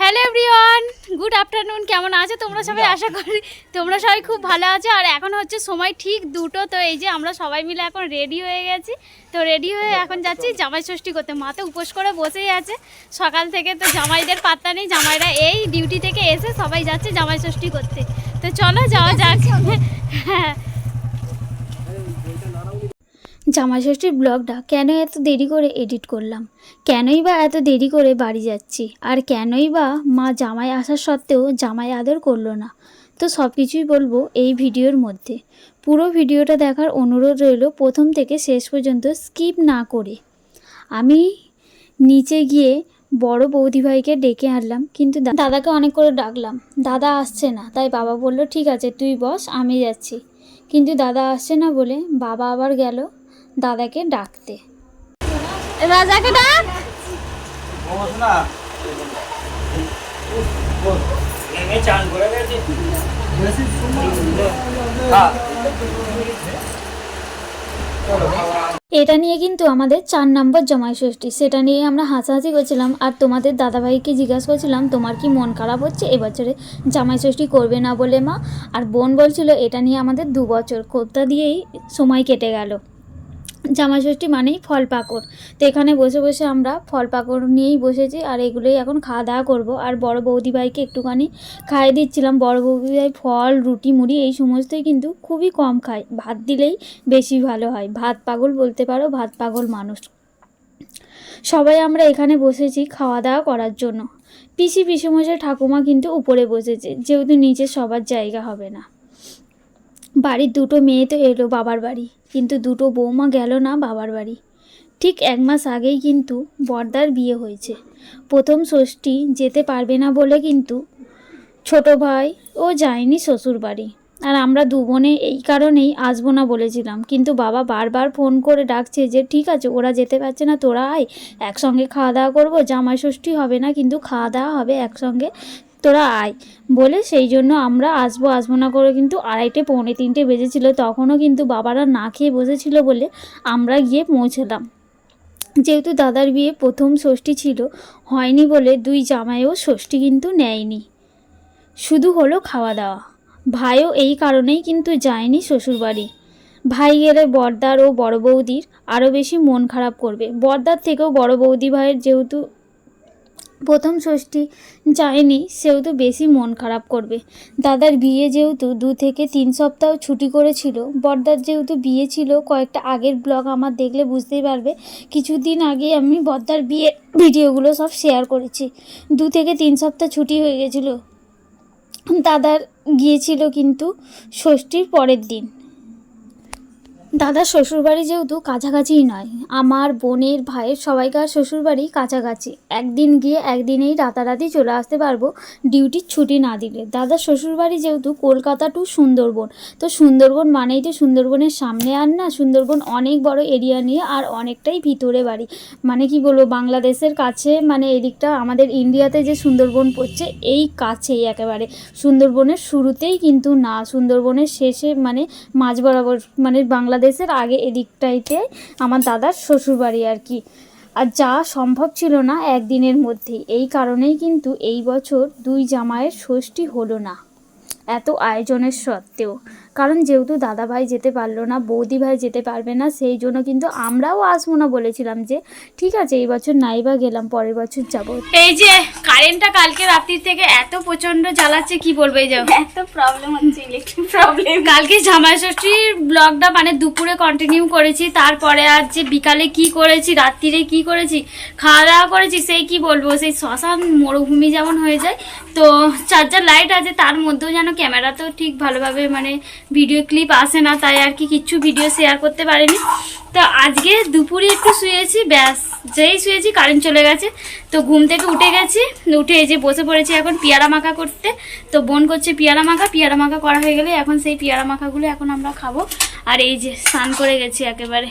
Hello everyone good afternoon কেমন আছো? তোমরা সবাই আশা করি তোমরা সবাই খুব ভালো আছো। আর এখন হচ্ছে সময় ঠিক দুটো তো এই যে আমরা সবাই মিলে এখন রেডি হয়ে গেছি। তো রেডি হয়ে এখন যাচ্ছি জামাই ষষ্ঠী করতে। মা তো উপোস করে বসেই আছে। সকাল থেকে তো জামাইদের পাত্তা নেই জামাইরা এই ডিউটি থেকে এসে সবাই যাচ্ছে জামাই ষষ্ঠী করতে। তো চলো যাওয়া যাক। হ্যাঁ। জামাই ষষ্ঠীর ব্লগটা কেন এত দেরি করে এডিট করলাম? কেনই বা এত দেরি করে বাড়ি যাচ্ছি? আর কেনই বা মা জামাই আসার সত্ত্বেও জামাই আদর করল না? তো সব কিছুই বলব এই ভিডিওর মধ্যে। পুরো ভিডিওটা দেখার অনুরোধ রইল প্রথম থেকে শেষ পর্যন্ত স্কিপ না করে। আমি নিচে গিয়ে বড় বৌদিভাইকে ডেকে আনলাম, কিন্তু দাদাকে অনেক করে ডাকলাম। দাদা আসছে না, তাই বাবা বলল, ঠিক আছে, তুই বস, আমি যাচ্ছি। কিন্তু দাদা আসছে না বলে বাবা আবার গেল। দাদাকে ডাকতে। রাজাকে ডাক। এটা নিয়ে কিন্তু আমাদের চার নম্বর জমাই ষষ্ঠী সেটা নিয়ে আমরা হাসাহাসি করছিলাম আর তোমাদের দাদাভাইকে জিজ্ঞাসা করছিলাম, তোমার কি মন খারাপ হচ্ছে? এবছরে জামাই ষষ্ঠী করবে না বলে মা? আর বোন বলছিল, এটা নিয়ে আমাদের দু বছর। কোথা দিয়েই সময় কেটে গেল। জামাই ষষ্ঠী মানেই ফল পাকড়। তো এখানে বসে বসে আমরা ফল পাকড় নিয়েই বসেছি আর এগুলোই এখন খাওয়া দাওয়া করব। আর বড় বৌদি ভাইকে একটুখানি খাইয়ে দিচ্ছিলাম। বড় বৌদি ভাই ফল, রুটি, মুড়ি এই সমস্তই কিন্তু খুবই কম খায়। ভাত দিলেই বেশি ভালো হয়। ভাত পাগল বলতে পারো, ভাত পাগল মানুষ। সবাই আমরা এখানে বসেছি খাওয়া দাওয়া করার জন্য। পিসি, পিসুমশাই, ঠাকুমা কিন্তু উপরে বসেছে। যেহেতু নিচে সবার জায়গা হবে না। বাড়ির দুটো মেয়ে তো এলো বাবার বাড়ি, কিন্তু দুটো বৌমা গেল না বাবার বাড়ি। ঠিক এক মাস আগেই কিন্তু বর্দার বিয়ে হয়েছে। প্রথম ষষ্ঠী যেতে পারবে না বলে কিন্তু ছোট ভাই ও যায়নি শ্বশুর বাড়ি। আর আমরা দু বোনে এই কারণেই আসব না বলেছিলাম, কিন্তু বাবা বারবার ফোন করে ডাকছে যে, ঠিক আছে, ওরা যেতে পারছে না, তোরা আয়, একসঙ্গে খাওয়া দাওয়া করব, জামাই ষষ্ঠী হবে না, কিন্তু খাওয়া দাওয়া হবে একসঙ্গে। তোরা আয়। বলে সেই জন্য আমরা আসব আসব না করে কিন্তু আড়াইটে, পৌনে তিনটে বেজেছিল, তখনও কিন্তু বাবারা না খেয়ে বসেছিল বলে আমরা গিয়ে পৌঁছলাম। যেহেতু দাদার বিয়ে প্রথম ষষ্ঠী ছিল, হয়নি বলে দুই জামাইও ষষ্ঠী কিন্তু নেয়নি। শুধু হলো খাওয়া দাওয়া। ভাইও এই কারণেই কিন্তু যায়নি শ্বশুরবাড়ি। ভাই গেলে বর্দার ও বড় বৌদির আরও বেশি মন খারাপ করবে। বর্দার থেকেও বড় বৌদি ভাইয়ের যেহেতু প্রথম ষষ্ঠী যায়নি সেহেতু বেশি মন খারাপ করবে। দাদার বিয়ে যেহেতু দু থেকে তিন সপ্তাহ ছুটি করেছিল, বর্দার যেহেতু বিয়ে ছিল, কয়েকটা আগের ব্লগ আমার দেখলে বুঝতেই পারবে। কিছুদিন আগে আমি বর্দার বিয়ে ভিডিওগুলো সব শেয়ার করেছি। দু থেকে তিন সপ্তাহ ছুটি হয়ে গেছিল। দাদার গিয়েছিল কিন্তু ষষ্ঠীর পরের দিন। দাদার শ্বশুরবাড়ি যেহেতু কাছাকাছিই নয়, আমার বোনের ভাইয়ের সবাইকার শ্বশুরবাড়ি কাছাকাছি। একদিন গিয়ে একদিনেই রাতারাতি চলে আসতে পারব ডিউটির ছুটি না দিলে। দাদার শ্বশুরবাড়ি যেহেতু কলকাতা টু সুন্দরবন, তো সুন্দরবন মানেই তো সুন্দরবনের সামনে আর না, সুন্দরবন অনেক বড় এরিয়া নিয়ে আর অনেকটাই ভিতরে বাড়ি। মানে কি বলব, বাংলাদেশের কাছে মানে এদিকটা আমাদের ইন্ডিয়াতে যে সুন্দরবন পড়ছে, এই কাছেই একেবারে। সুন্দরবনের শুরুতেই কিন্তু না, সুন্দরবনের শেষে মানে মাঝ বরাবর মানে বাংলাদেশের আগে এদিকটাইতে আমার দাদার শ্বশুরবাড়ি আর কি। আর যা সম্ভব ছিল না একদিনের মধ্যে এই কারণেই কিন্তু এই বছর দুই জামাইয়ের ষষ্ঠী হলো না। এত আয়োজনের সত্ত্বেও। কারণ যেহেতু দাদা ভাই যেতে পারল না বৌদি ভাই যেতে পারবে না সেই জন্য কিন্তু আমরাও আসব না বলেছিলাম যে ঠিক আছে এই বছর নাই বা গেলাম পরের বছর যাব। এই যে কারেন্টটা কালকে রাত্রির থেকে এত প্রচণ্ড জ্বালাচ্ছে কি বলব এই যাও এত প্রবলেম হচ্ছে ইলেকট্রিক প্রবলেম কালকে জামাই ষষ্ঠীর ব্লগটা মানে দুপুরে কন্টিনিউ করেছি তারপরে আর যে বিকালে কি করেছি রাত্রিরে কি করেছি খাওয়া দাওয়া করেছি সেই কি বলব সেই শ্মশান মরুভূমি যেমন হয়ে যায় তো চার্জার লাইট আছে তার মধ্যেও যেন ক্যামেরা তো ঠিক ভালোভাবে মানে ভিডিও ক্লিপ আসে না, তাই আর কি কিচ্ছু ভিডিও শেয়ার করতে পারিনি। তো আজকে দুপুরে একটু শুয়েছি, ব্যাস, যেই শুয়েছি কারেন্ট চলে গেছে। তো ঘুম থেকে উঠে গেছি, উঠে এই যে বসে পড়েছি এখন পিয়ারা মাখা করতে। তো বোন করছে পিয়ারা মাখা পিয়ারা মাখা করা হয়ে গেলে এখন সেই পেয়ারা মাখাগুলো এখন আমরা খাব। আর এই যে স্নান করে গেছি একেবারে।